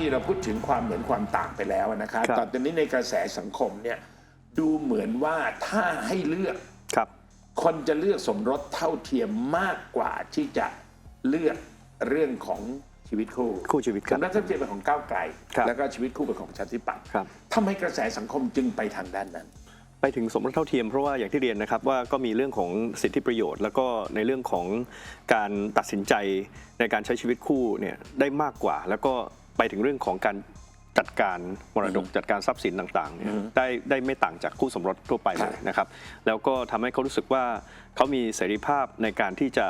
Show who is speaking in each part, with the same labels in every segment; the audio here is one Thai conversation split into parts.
Speaker 1: เอาละอี้เราพูดถึงความเหมือนความต่างไปแล้วนะครับ
Speaker 2: ครับ
Speaker 1: ตอนนี้ในกระแสสังคมเนี่ยดูเหมือนว่าถ้าให้เลือก
Speaker 2: ครับ
Speaker 1: คนจะเลือกสมรสเท่าเทียมมากกว่าที่จะเลือกเรื่องของชีวิตคู่
Speaker 2: คู่ชีวิตค
Speaker 1: ส
Speaker 2: รับ
Speaker 1: มรสเท่าเทียมเป็นของก้าวไกล
Speaker 2: ครับ
Speaker 1: แล้วก็ชีวิตคู่เป็นของประชาธิปัตย์
Speaker 2: ครับ
Speaker 1: ทำไมกระแสสังคมจึงไปทางด้านนั้น
Speaker 2: ไปถึงสมรสเท่าเทียมเพราะว่าอย่างที่เรียนนะครับว่าก็มีเรื่องของสิทธิประโยชน์ แล้วก็ในเรื่องของการตัดสินใจในการใช้ชีวิตคู่เนี่ยได้มากกว่า แล้วก็ ไปถึงเรื่องของการ จัดการมรดกจัดการทรัพย์สินต่างๆเนี่ยได้ได้ไม่ต่างจากคู่สมรสทั่วไปเลยนะครับ แล้วก็ทำให้เขารู้สึกว่าเขามีเสรีภาพในการที่จะ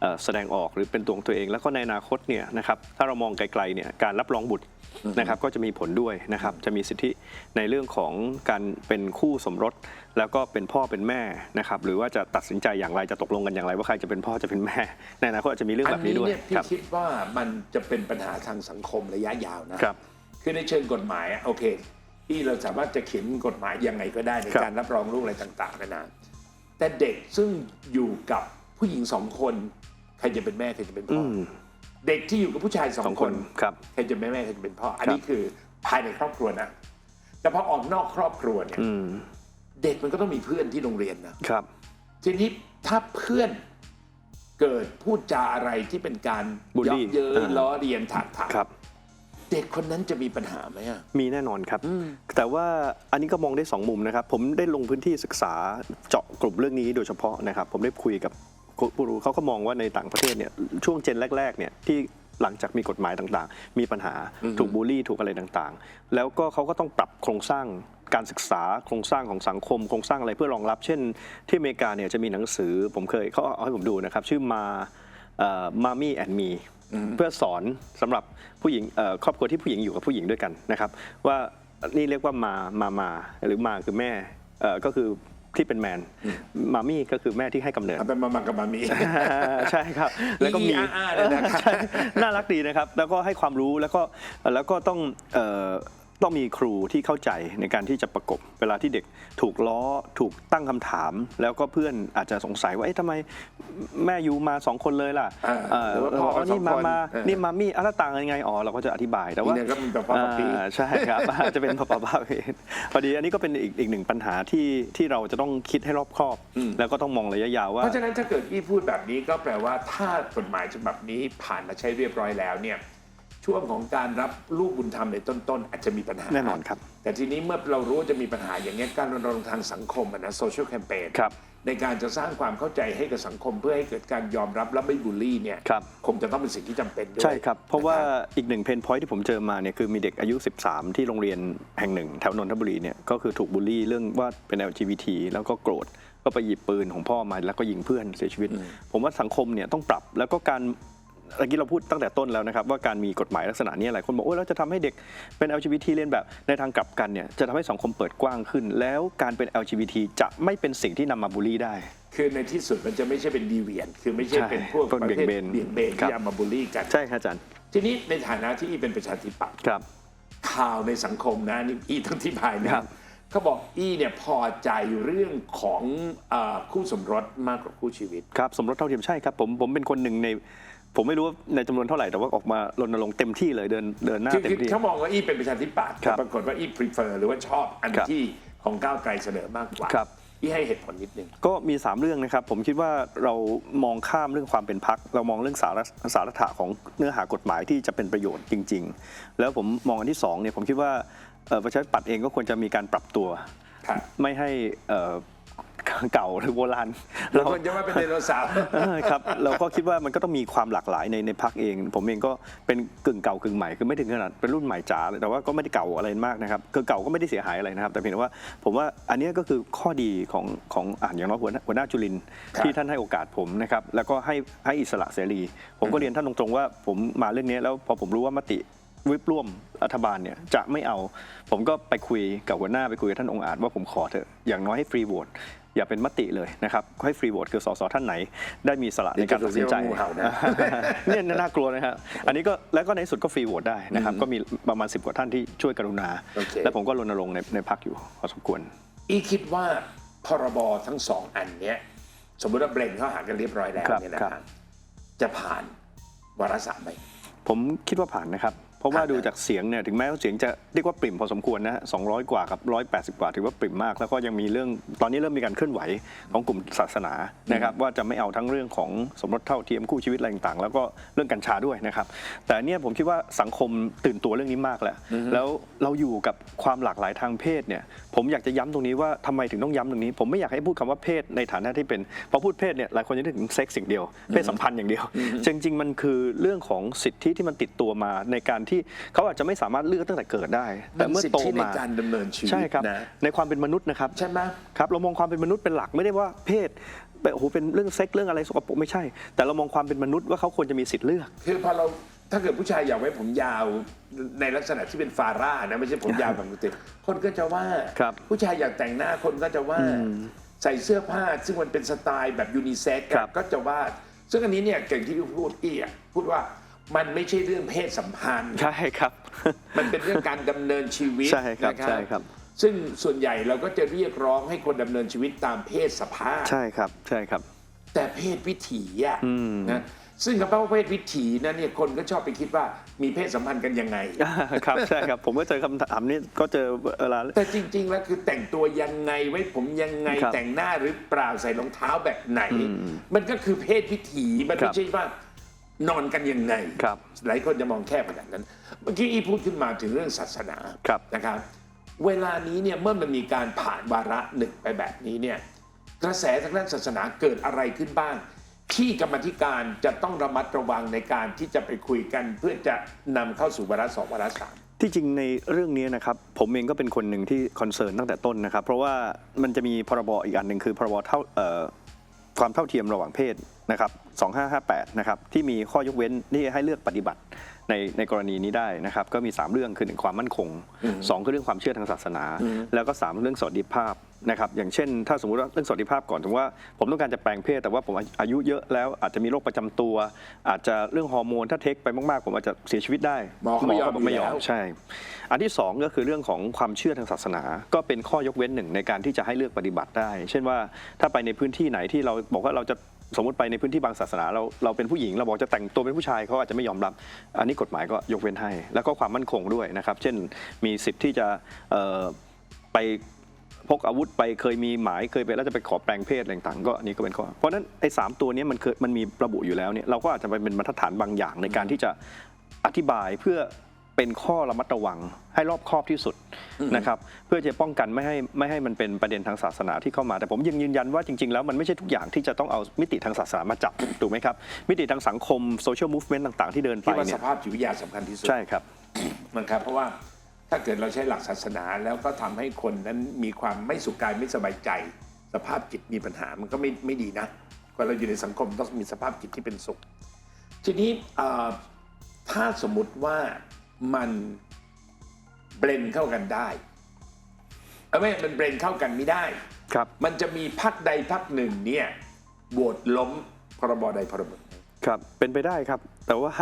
Speaker 2: เอ่อแสดงออกหรือเป็นตัวของตัวเอง แล้วก็ในอนาคตเนี่ยนะครับถ้าเรามองไกลๆเนี่ยการรับรองบุตรนะครับก็จะมีผลด้วยนะครับจะมีสิทธิในเรื่องของการเป็นคู่สมรส แล้วก็เป็นพ่อเป็นแม่นะครับหรือว่าจะตัดสินใจอย่างไรจะตกลงกันอย่างไร ว่าใครจะเป็นพ่อจะเป็นแม่ในอนาคตอาจจะมีเรื่อง
Speaker 1: อั
Speaker 2: แบบนี้ด้วย
Speaker 1: เนี่ยพี่
Speaker 2: ครับ
Speaker 1: คิดว่ามันจะเป็นปัญหาทางสังคมระยะยาวนะครับ คือในเชิงกฎหมายอะโอเค ที่เราสามารถจะเขียนกฎหมายยังไงก็ได้ใน
Speaker 2: ครับ
Speaker 1: การรับรองลูกอะไรต่างๆนานาแต่เด็กซึ่งอยู่กับผู้หญิงสองคน ใครจะเป็นแม่ใครจะเป็นพ่
Speaker 2: อื
Speaker 1: ออ
Speaker 2: ม
Speaker 1: เด็กที่อยู่กับผู้ชายสอ
Speaker 2: สองง
Speaker 1: ค
Speaker 2: คนนครับ
Speaker 1: ใครจะเป็นแม่ใครจะเป็นพ่อ อันนี้
Speaker 2: ครับ
Speaker 1: คือภายในครอบครัวนะแต่พอออกนอกครอบครัวเนี่ย
Speaker 2: อืม
Speaker 1: เด็กมันก็ต้องมีเพื่อนที่โรงเรียนนะครับ ทีนี้ถ้าเพื่อนเกิดพูดจาอะไรที่เป็นการ
Speaker 2: บูล
Speaker 1: เยาะ
Speaker 2: ลี่
Speaker 1: เย้ย
Speaker 2: อ่า
Speaker 1: ล้อเลียนถากถาง
Speaker 2: ครับ
Speaker 1: เด็กคนนั้นจะมีปัญหาไหมอะ
Speaker 2: มีแน่นอนครับ แต่ว่าอันนี้ก็มองได้สองมุมนะครับ ผมได้ลงพื้นที่ศึกษาเจาะกลุ่มเรื่องนี้โดยเฉพาะนะครับ ผมได้คุยกับผู้รู้เขาก็มองว่าในต่างประเทศเนี่ยช่วงเจนแรกๆเนี่ยที่หลังจากมีกฎหมายต่างๆ มีปัญหาถูกบูลลี่ถูกอะไรต่างๆ แล้วก็เขาก็ต้องปรับโครงสร้างการศึกษาโครงสร้างของสังคม โครงสร้างอะไรเพื่อรองรับ เช่น ที่อเมริกาเนี่ยจะมีหนังสือผมเคยเขาเอาให้ผมดูนะครับ ชื่อมามามี่แอนมี เพื่อสอนสำหรับผู้หญิงเอ่อครอบครัวที่ผู้หญิงอยู่กับผู้หญิงด้วยกันนะครับ ว่านี่เรียกว่ามามามาหรือมาคือแม่เอ่อก็คือที่เป็นแมนมามี่ก็คือแม่ที่ให้กำเนิด
Speaker 1: เอาเป็นมามากับมามี
Speaker 2: ใช่ครับ แล้วก็มี
Speaker 1: อีอาๆเลยนะครับ
Speaker 2: ใช่น่ารักดีนะครับ แล้วก็ให้ความรู้แล้วก็แล้วก็ต้องเอ่อ ต้องมีครูที่เข้าใจในการที่จะประกบ เวลาที่เด็กถูกล้อถูกตั้งคำถาม แล้วก็เพื่อนอาจจะสงสัยว่าเอ๊ะทำไมแม่ยูมาสองคนเลยล่ะ
Speaker 1: อ่า
Speaker 2: เอ่อ
Speaker 1: หรือว่าพ่อ
Speaker 2: เนี่มา
Speaker 1: สองคน
Speaker 2: มา
Speaker 1: เออ
Speaker 2: นี่มามี่อะแล้วต่างกันยังไงอ๋อเราก็จะอธิบายแต่ว่า
Speaker 1: อีเนี่ยก็มีแบบว่าป๊าปี้
Speaker 2: อ่าใช่ครับจะเป็นปะปะบ้าเพศพอดีอันนี้ก็เป็นอีกอีกหนึ่งปัญหาที่ที่เราจะต้องคิดให้รอบคอบ แล้วก็ต้องมองระยะยาวว่า
Speaker 1: เพราะฉะนั้นถ้าเกิดพี่พูดแบบนี้ก็แปลว่าถ้ากฎหมายฉบับนี้ผ่านมาใช้เรียบร้อยแล้วเนี่ย ช่วงของการรับลูกบุญธรรมในต้นๆ อาจจะมีปัญหา
Speaker 2: แน่นอนครับ
Speaker 1: แต่ทีนี้เมื่อเรารู้ว่าจะมีปัญหาอย่างเงี้ยการรณรงค์ทางสังคมอะนะโซเชียลแคมเปญ
Speaker 2: ครับ
Speaker 1: ในการจะสร้างความเข้าใจให้กับสังคมเพื่อให้เกิดการยอมรับและไม่บูลลี่เนี่ย
Speaker 2: ครับ
Speaker 1: คงจะต้องเป็นสิ่งที่จำเป็นด้วย
Speaker 2: ใช่ครับ เพราะว่า
Speaker 1: นคบ
Speaker 2: อีกหนึ่งเพนพอยที่ผมเจอมาเนี่ยคือมีเด็กอายุ 13 ที่โรงเรียนแห่งหนึ่ง แถวนนทบุรีเนี่ยก็คือถูกบูลลี่เรื่องว่าเป็น LGBT แล้วก็โกรธ ก็ไปหยิบปืนของพ่อมาแล้วก็ยิงเพื่อนเสียชีวิต ผมว่าสังคมเนี่ยต้องปรับแล้วก็การ เมื่อกี้เราพูดตั้งแต่ต้นแล้วนะครับว่าการมีกฎหมายลักษณะนี้หลายคนบอกโอ้ยแล้วจะทำให้เด็กเป็น LGBT เรียนแบบในทางกลับกันเนี่ยจะทำให้สังคมเปิดกว้างขึ้น แล้วการเป็น LGBT จะไม่เป็นสิ่งที่นำมาบูลลี่ได้
Speaker 1: คือในที่สุดมันจะไม่ใช่เป็นดีเวียนคือไม่ใช่
Speaker 2: ใช่
Speaker 1: เป็นพวก
Speaker 2: พวก
Speaker 1: ประเภท
Speaker 2: เบี่ยงเบน
Speaker 1: เบี่ยงเบน
Speaker 2: ครับ
Speaker 1: ที่เอามาบูลลี่กัน
Speaker 2: ใช่ครับอาจารย์
Speaker 1: ทีนี้ในฐานะที่อีเป็นประชาธิปัตย์
Speaker 2: ครับ
Speaker 1: ข่าวในสังคมนะนี่อีต้องที่ภายนะครับ เขาบอกอีเนี่ยพอใจเรื่องของเออคู่สมรสมากกว่าคู่ชีวิต
Speaker 2: ครับสมรสเท่าเทียมใช่ครับผมผมเป็นคนหนึ่งใน ผมไม่รู้ว่าในจำนวนเท่าไหร่แต่ว่าออกมารณรงค์เต็มที่เลยเดินเดินหน้า
Speaker 1: คือ
Speaker 2: เต็
Speaker 1: คือ
Speaker 2: มที่
Speaker 1: เขามองว่าอีเป็นประชาธิปัตย์
Speaker 2: ครั
Speaker 1: แต่
Speaker 2: บ
Speaker 1: ปรากฏว่าอี prefer หรือว่าชอบอัน
Speaker 2: ครับ
Speaker 1: ที่ของก้าวไกลเสนอมากกว่า
Speaker 2: ครับ
Speaker 1: อีให้เหตุผลนิดนึง
Speaker 2: ก็มี 3 เรื่องนะครับ ผมคิดว่าเรามองข้ามเรื่องความเป็นพัก เรามองเรื่องสาระสาระของเนื้อหากฎหมายที่จะเป็นประโยชน์จริง ๆ แล้วผมมองอันที่2เนี่ยผมคิดว่าเอ่อ ประชาธิปัตย์เองก็ควรจะมีการปรับตัว
Speaker 1: ครับ
Speaker 2: ไม่ให้เอ่อเก่าหรือโบราณ
Speaker 1: เราควรจะว่าเป็นไดโนเสาร์
Speaker 2: เออครับเราก็คิดว่ามันก็ต้องมีความหลากหลายในในพักเอง ผมเองก็เป็นกึ่งเก่ากึ่งใหม่คือไม่ถึงขนาดเป็นรุ่นใหม่จ๋าเลยแต่ว่าก็ไม่ได้เก่าอะไรมากนะครับคือเก่าก็ไม่ได้เสียหายอะไรนะครับ แต่เพียงแต่ว่าผมว่าอันเนี้ยก็คือข้อดีของของอ่านอย่างน้อยหัวหน้าหัวหน้าจุลินทร์
Speaker 1: ครับ
Speaker 2: ที่ท่านให้โอกาสผมนะครับแล้วก็ให้ให้อิสระเสรี ผมก็เรียนท่านตรงๆว่าผมมาเรื่องนี้แล้วพอผมรู้ว่ามติ วิปร่วมรัฐบาลเนี่ยจะไม่เอา ผมก็ไปคุยกับหัวหน้าไปคุยกับท่านองค์อาจว่าผมขอเถอะอย่างน้อยให้ฟรีโหวตอย่าเป็นมติเลยนะครับให้ฟรีโหวตคือสสท่านไหน ได้มีสละในการตัดสินใจ
Speaker 1: เดี๋ยวจะเรียกว่างูเห่านะ
Speaker 2: เนี่ยน่ากลัวนะครับอันนี้ก็แล้วก็ในที่สุดก็ฟรีโหวตได้นะครับ ก็มีประมาณ 10 กว่าท่านที่ช่วยกรุณา
Speaker 1: โอเค
Speaker 2: และผมก็รณรงค์ในในพักอยู่พอสมควร
Speaker 1: อีคิดว่าพรบทั้งสองอันเนี้ยสมมติว่าเบรนเข้าหากันเรียบร้อยแล้ว
Speaker 2: ครับ
Speaker 1: เนี่ยนะ
Speaker 2: ค
Speaker 1: ค
Speaker 2: รั
Speaker 1: รับบจะผ่านวาระสามไหม
Speaker 2: ผมคิดว่าผ่านนะครับ เพราะว่า
Speaker 1: ผ่านนะ
Speaker 2: ดูจากเสียงเนี่ยถึงแม้ว่าเสียงจะเรียกว่าปริ่มพอสมควรนะฮะ200กว่ากับ 180 กว่า ถือว่าปริ่มมาก แล้วก็ยังมีเรื่องตอนนี้เริ่มมีการเคลื่อนไหวของกลุ่มศาสนานะครับว่าจะไม่เอาทั้งเรื่องของสมรสเท่าเทียมคู่ชีวิตอะไรต่างๆ แล้วก็เรื่องกัญชาด้วยนะครับ แต่เนี่ยผมคิดว่าสังคมตื่นตัวเรื่องนี้มากแล้ว แล้วเราอยู่กับความหลากหลายทางเพศเนี่ยผมอยากจะย้ำตรงนี้ว่าทำไมถึงต้องย้ำตรงนี้ ผมไม่อยากให้พูดคำว่าเพศในฐานะที่เป็นพอพูดเพศเนี่ยหลายคนจะนึกถึงเซ็กส์สิ่างเดียวเพศสัมพันธ์อย่างเดียวจริงๆมันคือเรื่องของสิทธิที่มันติดตัวมาในการที่เขาอาจจะไม่สามารถเลือกตั้งแต่เกิดได้ แต่เมื่อโต
Speaker 1: นสิทธิใน
Speaker 2: มา
Speaker 1: การดำเนินชีวิต
Speaker 2: ใช่ครับ
Speaker 1: นะ
Speaker 2: ในความเป็นมนุษย์นะครับ
Speaker 1: ใช่ไหม
Speaker 2: ครับเรามองความเป็นมนุษย์เป็นหลักไม่ได้ว่าเพศแบบโอ้โหเป็นเรื่องเซ็กส์เรื่องอะไรสกปรกไม่ใช่ แต่เรามองความเป็นมนุษย์ว่าเขาควรจะมีสิทธิ์เลือก
Speaker 1: คือพอเราถ้าเกิดผู้ชายอยากไว้ผมยาวในลักษณะที่เป็นฟาร่านะไม่ใช่ผมยาวแบบปกติคนก็จะว่า
Speaker 2: ครับ
Speaker 1: ผู้ชายอยากแต่งหน้าคนก็จะว่าใส่เสื้อผ้าซึ่งมันเป็นสไตล์แบบยูนิเซ็กซ์
Speaker 2: ครับ
Speaker 1: ก็จะว่า ซึ่งอันนี้เนี่ยเก่งที่พี่พูดอี้อะพูดว่า มันไม่ใช่เรื่องเพศสัมพันธ์
Speaker 2: ใช่ครับ
Speaker 1: มันเป็นเรื่องการดำเนินชีวิต
Speaker 2: ใช่ครับ
Speaker 1: นะ
Speaker 2: ใช่ครับ
Speaker 1: ซึ่งส่วนใหญ่เราก็จะเรียกร้องให้คนดำเนินชีวิตตามเพศสภาพ
Speaker 2: ใช่ครับ ใช่ครับ
Speaker 1: แต่เพศวิถีอะ
Speaker 2: อืม
Speaker 1: นะซึ่งคำว่าเพศวิถีนั้นเนี่ยคนก็ชอบไปคิดว่ามีเพศสัมพันธ์กันยังไง
Speaker 2: ครับใช่ครับ ผมก็เจอคำถามนี้ก็เจอเวลา
Speaker 1: แต่จริง ๆ แล้วคือแต่งตัวยังไงไว้ผมยังไง
Speaker 2: ครับ
Speaker 1: แต่งหน้าหรือเปล่าใส่รองเท้าแบบไหน
Speaker 2: อืม
Speaker 1: มันก็คือเพศวิถีมัน
Speaker 2: ครั
Speaker 1: ไม่
Speaker 2: บ
Speaker 1: ใช่ว่า นอนกันยังไง
Speaker 2: ครับ
Speaker 1: หลายคนจะมองแค่ขนาดนั้น เมื่อกี้อีพูดขึ้นมาถึงเรื่องศาสนา
Speaker 2: ครับ
Speaker 1: นะครับ เวลานี้เนี่ยเมื่อมันมีการผ่านวาระหนึ่งไปแบบนี้เนี่ยกระแสทางด้านศาสนาเกิดอะไรขึ้นบ้าง ที่กรรมาธิการจะต้องระมัดระวังในการที่จะไปคุยกัน เพื่อจะนำเข้าสู่วาระสองวาระสาม
Speaker 2: ที่จริงในเรื่องนี้นะครับผมเองก็เป็นคนหนึ่งที่คอนเซิร์นตั้งแต่ต้นนะครับ เพราะว่ามันจะมีพรบอีกอันหนึ่งคือพรบเท่าเอ่อความเท่าเทียมระหว่างเพศ นะครับ2558นะครับที่มีข้อยกเว้นที่ให้เลือกปฏิบัติในในกรณีนี้ได้นะครับก็มี 3 เรื่องคือหนึ่งความมั่นคง 2 คือเรื่องความเชื่อทางศาสนา แล้วก็ 3 เรื่องสวัสดิภาพนะครับอย่างเช่น ถ้าสมมติว่าเรื่องสวัสดิภาพก่อนถึงว่า ผมต้องการจะแปลงเพศ แต่ว่าผมอายุเยอะแล้วอาจจะมีโรคประจำตัว อาจจะเรื่องฮอร์โมนถ้าเทคไปมากๆ ผมอาจจะเสียชีวิตได้
Speaker 1: หมอเขาไม่ยอม
Speaker 2: ก็ไม่ยอ
Speaker 1: อยู่
Speaker 2: ม
Speaker 1: แล้ว
Speaker 2: ใช่ อันที่สองก็คือเรื่องของความเชื่อทางศาสนา ก็เป็นข้อยกเว้นหนึ่งในการที่จะให้เลือกปฏิบัติได้ เช่นว่าถ้าไปในพื้นที่ไหนที่เราบอกว่าเราจะ สมมติไปในพื้นที่บางศาสนาเราเราเป็นผู้หญิงเราบอกจะแต่งตัวเป็นผู้ชายเขาอาจจะไม่ยอมรับ อันนี้กฎหมายก็ยกเว้นให้ แล้วก็ความมั่นคงด้วยนะครับ เช่นมีสิทธิ์ที่จะไปพกอาวุธไปเคยมีหมายเคยไปแล้วจะไปขอแปลงเพศอะไรต่างๆก็อันนี้ก็เป็นข้อเพราะนั้นไอ้สามตัวนี้มันเคยมันมีระบุอยู่แล้วเนี่ยเราก็อาจจะไปเป็นมาตรฐานบางอย่างในการที่จะอธิบายเพื่อ เป็นข้อระมัดระวังให้รอบคอบที่สุดนะครับเพื่อจะป้องกันไม่ให้ไม่ให้มันเป็นประเด็นทางศาสนาที่เข้ามา แต่ผมยังยืนยันว่าจริงๆแล้วมันไม่ใช่ทุกอย่างที่จะต้องเอามิติทางศาสนามาจับถูกไหมครับ มิติทางสังคมโซเชียลมูฟเมนต์ต่างๆ ที่เดินไป
Speaker 1: ที่ว่า
Speaker 2: เนี่
Speaker 1: ส
Speaker 2: ย
Speaker 1: ภาพจิตวิทยาสำคัญที่สุด
Speaker 2: ใช่ครับ
Speaker 1: นะครับเพราะว่าถ้าเกิดเราใช้หลักศาสนาแล้วก็ทำให้คนนั้นมีความไม่สุขกายไม่สบายใจ สภาพจิตมีปัญหามันก็ไม่ไม่ดีนะคนเราอยู่ในสังคมต้องมีสภาพจิตที่เป็นสุข ทีนี้เอ่อถ้าสมมุติว่า มันเบรนเข้ากันได้เอ้ยไม่มันเบรนเข้ากันไม่ได้
Speaker 2: ครับ
Speaker 1: มันจะมีพักใดพักหนึ่งเนี่ยโหวตล้มพรบใดพรบหนึ่ง
Speaker 2: ครับ เป็นไปได้ครับ แต่ว่า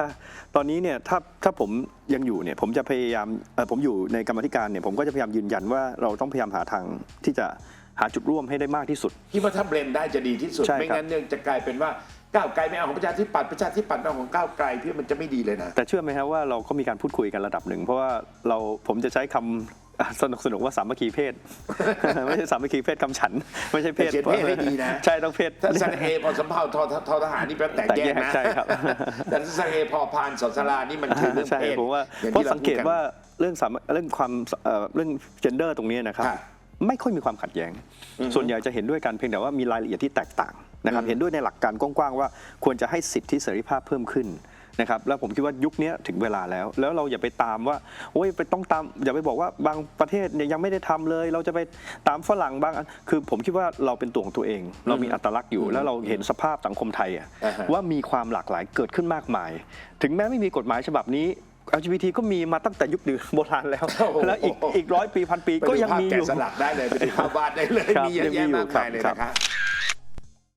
Speaker 2: ตอนนี้เนี่ยถ้าถ้าผมยังอยู่เนี่ยผมจะพยายามเอ่อผมอยู่ในกรรมาธิการเนี่ยผมก็จะพยายามยืนยันว่าเราต้องพยายามหาทางที่จะหาจุดร่วมให้ได้มากที่สุด
Speaker 1: คิดว่าถ้าเบรนได้จะดีที่สุด
Speaker 2: ใช่ครับ
Speaker 1: ไม่งั้นเนี่ยจะกลายเป็นว่า ก้าวไกลไม่เอาของประชาธิปัตย์ประชาธิปัตย์ไม่เอาของก้าวไกลพี่มันจะไม่ดีเลยนะ
Speaker 2: แต่เชื่อไหมครับว่าเราก็มีการพูดคุยกันระดับหนึ่ง เพราะว่าเราผมจะใช้คำอะสนุกสนุกว่าสามัคคีเพศ ไม่ใช่สามัคคีเพศคำฉัน ไม่ใช่เพศ
Speaker 1: แต่เขียนเพศให้ดีนะ
Speaker 2: ใช่ต้องเพศ
Speaker 1: ถ้าสังเอพอสำเภาทอทอทหารนี่แปลแตก
Speaker 2: แตก
Speaker 1: แย
Speaker 2: แย
Speaker 1: ก
Speaker 2: ก
Speaker 1: นะ
Speaker 2: ใช่ครับ
Speaker 1: แต่ถ้าสังเอพอพานสอนสลานี่มันคือเรื่อง
Speaker 2: ใช่
Speaker 1: เพศ
Speaker 2: ผมว่า
Speaker 1: อย่
Speaker 2: เพราะ
Speaker 1: ที่
Speaker 2: สังเกต
Speaker 1: พูดน
Speaker 2: ว่าเรื่องสามเรื่องความเอ่อเรื่อง gender ตรงนี้นะครับ
Speaker 1: ค่ะ
Speaker 2: ไม่ค่อยมีความขัดแย้ง ส่วนใหญ่จะเห็นด้วยกันเพียงแต่ว่ามีรายละเอียดที่แตกต่าง นะครับเห็นด้วยในหลักการกว้างๆว่าควรจะให้สิทธิเสรีภาพเพิ่มขึ้นนะครับแล้วผมคิดว่ายุคนี้ถึงเวลาแล้ว แล้วเราอย่าไปตามว่าโอ้ยไปต้องตามอย่าไปบอกว่าบางประเทศเนี่ยยังไม่ได้ทำเลย เราจะไปตามฝรั่งบางอันคือผมคิดว่าเราเป็นตัวของตัวเอง เรามีอัตลักษณ์อยู่ แล้วเราเห็นสภาพสังคมไทยอะ
Speaker 1: อ่าฮะ
Speaker 2: ว่ามีความหลากหลายเกิดขึ้นมากมาย ถึงแม้ไม่มีกฎหมายฉบับนี้ LGBT ก็มีมาตั้งแต่ยุคดึกโบราณแล้ว
Speaker 1: โอ้โห
Speaker 2: แล้วอีกอีกร้อยปีพันปีก็ยังมีอยู่
Speaker 1: ไปดูภาพแกะสลักได้เลยไปดูภาพวาดได้เลย
Speaker 2: ครับ
Speaker 1: มีเยอะ
Speaker 2: ยังมี
Speaker 1: แยะ
Speaker 2: อยู่
Speaker 1: มากมายเลย
Speaker 2: ครับ
Speaker 1: นะคะ